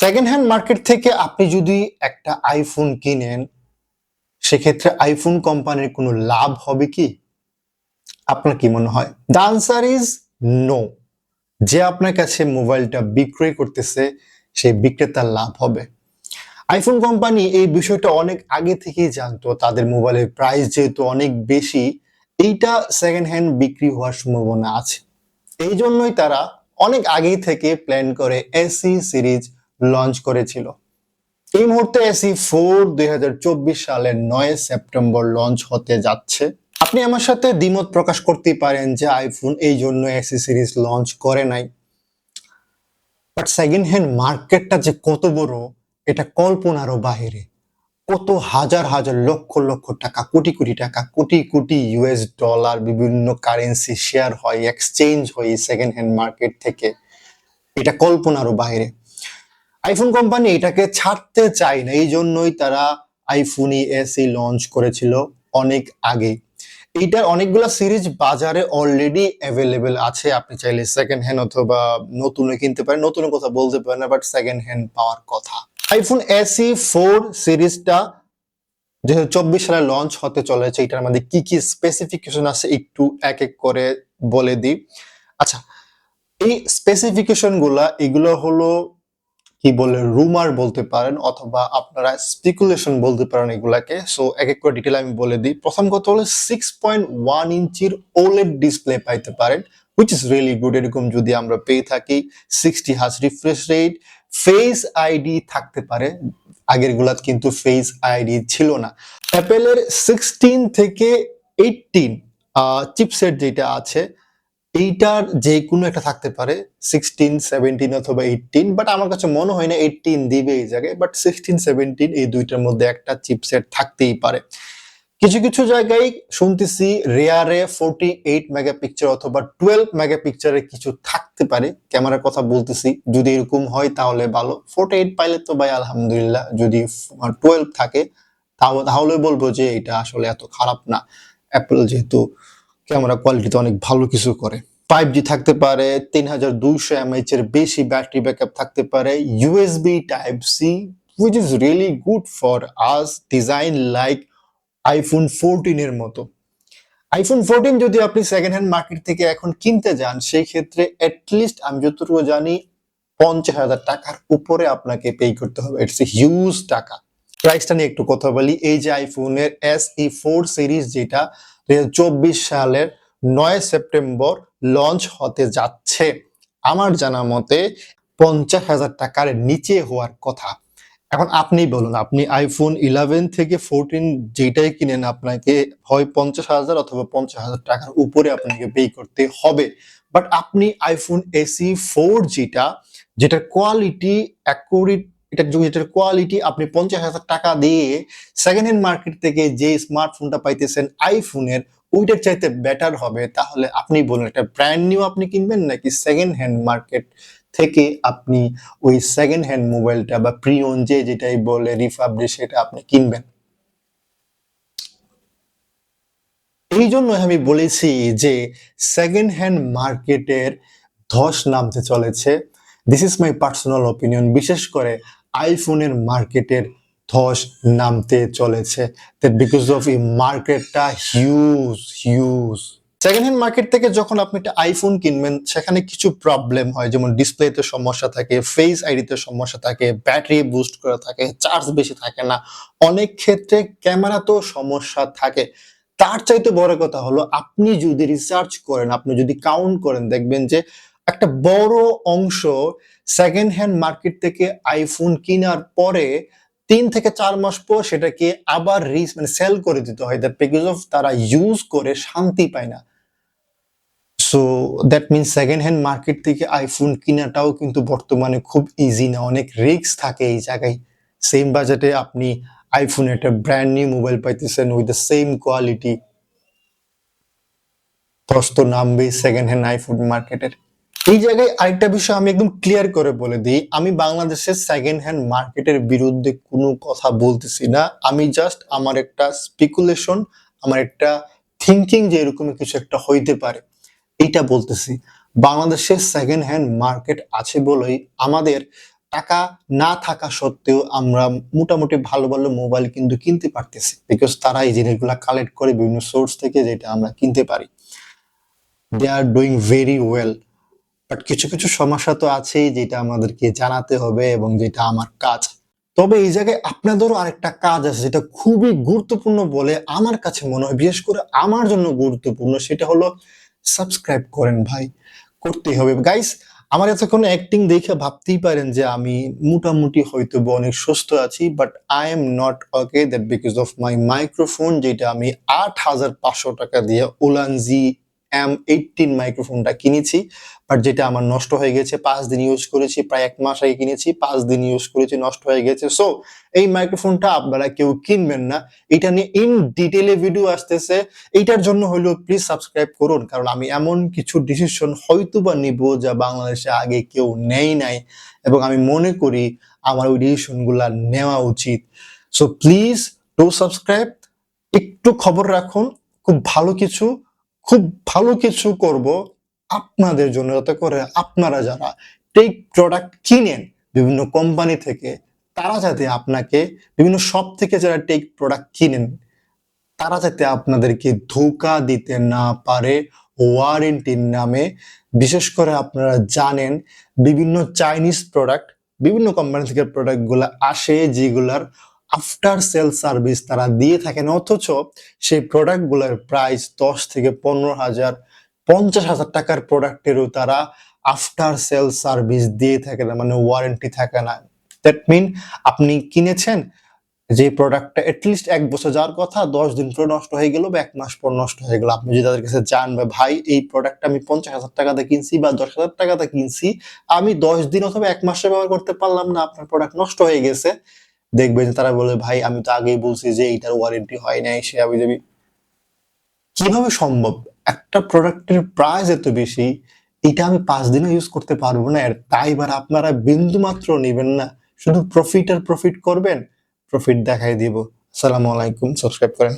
Second hand market থেকে আপনি যদি একটা আইফোন কিনেন, সেক্ষেত্রে আইফোন কোম্পানির কোনো লাভ হবে কি? আপনার কি মনে হয়? দ্য আনসার ইজ নো যে আপনার কাছে মোবাইলটা বিক্রয় করতেছে, সেই বিক্রেতার লাভ হবে। আইফোন কোম্পানি এই বিষয়টা অনেক আগে থেকেই জানতো। তাদের মোবাইলের প্রাইস যেহেতু অনেক বেশি, এইটা সেকেন্ড হ্যান্ড বিক্রি হওয়ার সম্ভাবনা আছে। এই জন্যই তারা অনেক আগেই থেকে প্ল্যান করে এসি সিরিজ লঞ্চ করেছিল। এই মুহূর্তে এসি ফোর দুই হাজার চব্বিশ সালের নয় সেপ্টেম্বর লঞ্চ হতে যাচ্ছে। আপনি আমার সাথে দ্বিমত প্রকাশ করতে পারেন যে আইফোন এই জন্য এসি সিরিজ লঞ্চ করে নাই। বাট সেকেন্ড হ্যান্ড মার্কেটটা যে কত বড়, এটা কল্পনারও বাহিরে। কত হাজার হাজার লক্ষ লক্ষ টাকা, কোটি কোটি টাকা, কোটি কোটি ইউএস ডলার বিভিন্ন কারেন্সি শেয়ার হয় এক্সচেঞ্জ হয় সেকেন্ড হ্যান্ড মার্কেট থেকে। এটা কল্পনারও বাইরে আইফোন কোম্পানি এটাকে ছাড়তে চায় না এই জন্যই তারা আইফোন এসি লঞ্চ করেছিল অনেক আগে। এইটার অনেকগুলো সিরিজ বাজারে অলরেডি অ্যাভেলেবেল আছে, আপনি চাইলে সেকেন্ড হ্যান্ড অথবা নতুনে কিনতে পারেন নতুনের কথা বলতে পারেন না বাট সেকেন্ড হ্যান্ড পাওয়ার কথা। আইফোন এসি ফোর সিরিজটা যেহেতু চব্বিশ সালে লঞ্চ হতে চলেছে, এটার মধ্যে কি কি স্পেসিফিকেশন আছে একটু এক এক করে বলে দিই। আচ্ছা এই স্পেসিফিকেশনগুলা, এগুলো হলো কি বলে রুমার বলতে পারেন অথবা আপনারা স্পিকুলেশন বলতে পারেন এগুলাকে। সো এক এক করে ডিটেল আমি বলে দিই। প্রথম কথা হলো সিক্স পয়েন্ট ওয়ান ইঞ্চির ওলেড ডিসপ্লে পাইতে পারেন হুইচ ইজ রিয়েলি গুড এরকম যদি আমরা পেয়ে থাকি সিক্সটি হাজ রিফ্রেশ রেট ফেস আইডি থাকতে পারে। আগের গুলাত কিন্তু ফেস আইডি ছিল না। অ্যাপেলের সিক্সটিন থেকে এইটিন চিপসেট যেটা আছে এইটার যে কোনো একটা থাকতে পারে সিক্সটিন সেভেন্টিন অথবা এইটিন বাট আমার কাছে মনে হয় না এইটিন দিবে এই জায়গায় বাট সিক্সটিন সেভেন্টিন এই দুইটার মধ্যে একটা চিপসেট থাকতেই পারে। কিছু কিছু জায়গায় শুনতেছি রেয়ারে ফোরটি এইট মেগাপিকচার অথবা টুয়েলভ মেগাপিকচারের কিছু থাকতে পারে, ক্যামেরার কথা বলতেছি, যদি এরকম হয় তাহলে ভালো। ফোরটি এইট পাইলে তো ভাই আলহামদুলিল্লাহ, যদি টুয়েলভ থাকে তাহলে বলব যে এটা আসলে এত খারাপ না। অ্যাপল যেহেতু ক্যামেরা কোয়ালিটিতে অনেক ভালো কিছু করে। ফাইভ জি থাকতে পারে, তিন হাজার দুইশো এমএইচ এর বেশি ব্যাটারি ব্যাকআপ থাকতে পারে USB type C which is really good for us design like iPhone fourteen এর মতো। আইফোন ফোরটিন যদি আপনি সেকেন্ড হ্যান্ড মার্কেট থেকে এখন কিনতে যান, সেই ক্ষেত্রে অ্যাটলিস্ট আমি যতটুকু জানি, পঞ্চাশ হাজার টাকার উপরে আপনাকে পে করতে হবে। ইটস এ হিউজ টাকা। প্রাইসটা নিয়ে একটু কথা বলি, এই যে আইফোনের এস ই ফোর সিরিজ যেটা চব্বিশ সালের নয় সেপ্টেম্বর লঞ্চ হতে যাচ্ছে। আমার জানা মতে পঞ্চাশ হাজার টাকার নিচে হওয়ার কথা। এখন আপনি বলুন, আপনি আইফোন ইলেভেন থেকে ফোরটিন যেটাই কিনেন আপনাকে হয় পঞ্চাশ হাজার অথবা পঞ্চাশ হাজার টাকার উপরে আপনাকে পে করতে হবে। বাট আপনি আইফোন এসি ফোর যেটা, যেটার কোয়ালিটি অ্যাকুরেট এটা যেটার কোয়ালিটি আপনি পঞ্চাশ হাজার টাকা দিয়ে সেকেন্ড হ্যান্ড মার্কেট থেকে যে স্মার্টফোনটা পাইতেছেন আইফোনের ওইটার চাইতে বেটার হবে। তাহলে আপনি বলুন একটা ব্র্যান্ড নিউ আপনি কিনবেন নাকি সেকেন্ড হ্যান্ড মার্কেট থেকে আপনি ওই সেকেন্ড হ্যান্ড মোবাইলটা বা প্রিয়ন যে যেটাই বলে রিফাবলিশ সেটা আপনি কিনবেন? এই জন্য আমি বলেছি যে সেকেন্ড হ্যান্ড মার্কেটের ধস নামতে চলেছে। This is my personal opinion বিশেষ করে আইফোনের মার্কেটের ধস নামতে চলেছে। বিকজ অফ এই মার্কেটটা huge huge second hand market থেকে যখন আপনি একটা আইফোন কিনবেন, সেখানে কিছু প্রবলেম হয়। যেমন ডিসপ্লেতে সমস্যা থাকে ফেস আইডিতে সমস্যা থাকে ব্যাটারি বুস্ট করা থাকে চার্জ বেশি থাকে না। অনেক ক্ষেত্রে ক্যামেরাতেও সমস্যা থাকে। তার চাইতে বড় কথা হলো, আপনি যদি রিসার্চ করেন, আপনি যদি কাউন্ট করেন, দেখবেন যে একটা বড় অংশ সেকেন্ড হ্যান্ড মার্কেট থেকে আইফোন কেনার পরে তিন থেকে চার মাস পর সেটাকে আবার রিস মানে সেল করে দিতে হয়। দ্যাট বিকজ অফ তারা ইউজ করে শান্তি পায় না। So that means second hand market থেকে আইফোন কেনাটাও কিন্তু বর্তমানে খুব ইজি না। অনেক রিস্ক থাকে এই জায়গায়। সেম বাজেটে আপনি আইফোন একটা ব্র্যান্ড নিউ মোবাইল পাইতেছেন উইথ দ্য সেম কোয়ালিটি কষ্ট নামবে সেকেন্ড হ্যান্ড আইফোন মার্কেটের এই জায়গায় আরেকটা বিষয় আমি একদম ক্লিয়ার করে বলে দিই। আমি বাংলাদেশের সেকেন্ড হ্যান্ড মার্কেটের বিরুদ্ধে কোনো কথা বলতেছি না। আমি জাস্ট আমার একটা স্পিকুলেশন আমার একটা থিঙ্কিং যে এরকম কিছু একটা হইতে পারে, এইটা বলতেছি। বাংলাদেশের সেকেন্ড হ্যান্ড মার্কেট আছে বলেই আমাদের টাকা না থাকা সত্ত্বেও আমরা মোটামুটি ভালো ভালো মোবাইল কিন্তু কিনতে পারতেছি বিকজ তারা এই জিনিসগুলো কালেক্ট করে বিভিন্ন সোর্স থেকে যেটা আমরা কিনতে পারি। They are doing very well but কিছু কিছু সমস্যা তো আছেই যেটা আমাদেরকে জানাতে হবে এবং যেটা আমার কাজ। তবে এই জায়গায় আপনাদেরও আরেকটা কাজ আছে যেটা খুবই গুরুত্বপূর্ণ বলে আমার কাছে মনে হয়, বিশেষ করে আমার জন্য গুরুত্বপূর্ণ, সেটা হলো সাবস্ক্রাইব করেন ভাই, করতেই হবে। গাইস আমার এতক্ষণ অ্যাক্টিং দেখে ভাবতেই পারেন যে আমি মোটামুটি হয়তো অনেক সুস্থ আছি but I am not okay that because of my microphone যেটা আমি আট হাজার পাঁচশো টাকা দিয়ে ওলানজি এম এইটিন মাইক্রোফোনটা কিনেছি বাট যেটা আমার নষ্ট হয়ে গেছে, পাঁচ দিন ইউজ করেছি, প্রায় এক মাস আগে কিনেছি, পাঁচ দিন ইউজ করেছি, নষ্ট হয়ে গেছে। সো এই মাইক্রোফোনটা আপনারা কেউ কিনবেন না। এটা নিয়ে ইন ডিটেলে ভিডিও আসতেছে। এইটার জন্য হলেও প্লিজ সাবস্ক্রাইব করুন, কারণ আমি এমন কিছু ডিসিশন হয়তো বা নিব যা বাংলাদেশে আগে কেউ নেই নাই, এবং আমি মনে করি আমার ওই ডিসিশনগুলা নেওয়া উচিত। সো প্লিজ ডু সাবস্ক্রাইব একটু খবর রাখুন, খুব ভালো কিছু। খুব ভালো কিছু করব আপনাদের জন্য, যাতে করে আপনারা যারা টেক প্রোডাক্ট কিনেন বিভিন্ন কোম্পানি থেকে, তারা যাতে আপনাকে বিভিন্ন শপ থেকে যারা টেক প্রোডাক্ট কিনেন, তারা যাতে আপনাদেরকে ধোকা দিতে না পারে ওয়ারেন্টির নামে। বিশেষ করে আপনারা জানেন, বিভিন্ন চাইনিজ প্রোডাক্ট বিভিন্ন কোম্পানি থেকে প্রোডাক্টগুলো আসে যেগুলার আফটার সেল সার্ভিস তারা দিয়ে থাকেন। অথচ সেই প্রোডাক্টগুলোর প্রাইস দশ থেকে পনেরো হাজার, পঞ্চাশ হাজার টাকার প্রোডাক্টেরও তারা আফটার সেল সার্ভিস দিয়ে থাকে না মানে ওয়ারেন্টি থাকে না। দ্যাট মিন আপনি কিনেছেন, যে প্রোডাক্টটা এটলিস্ট এক বছর যাওয়ার কথা, দশ দিন পরে নষ্ট হয়ে গেল বা এক মাস পর নষ্ট হয়ে গেল। আপনি যদি তাদের কাছে যান বা, ভাই, এই প্রোডাক্টটা আমি পঞ্চাশ হাজার টাকাতে কিনছি বা, দশ হাজার টাকাতে কিনছি, আমি দশ দিন অথবা এক মাসে ব্যবহার করতে পারলাম না, আপনার প্রোডাক্ট নষ্ট হয়ে গেছে। দেখবেন তারা বলে, ভাই, আমি তো আগেই বলছি যে এইটার ওয়ারেন্টি হয় নাই, সে আমি যাবি কীভাবে সম্ভব? একটা প্রোডাক্টের প্রাইস এত বেশি, এটা আমি পাঁচ দিনে ইউজ করতে পারব না। আর তাই এবার আপনারা বিন্দু মাত্র নেবেন না। শুধু প্রফিট আর প্রফিট করবেন প্রফিট দেখাই দিব। আসসালামু আলাইকুম সাবস্ক্রাইব করেন।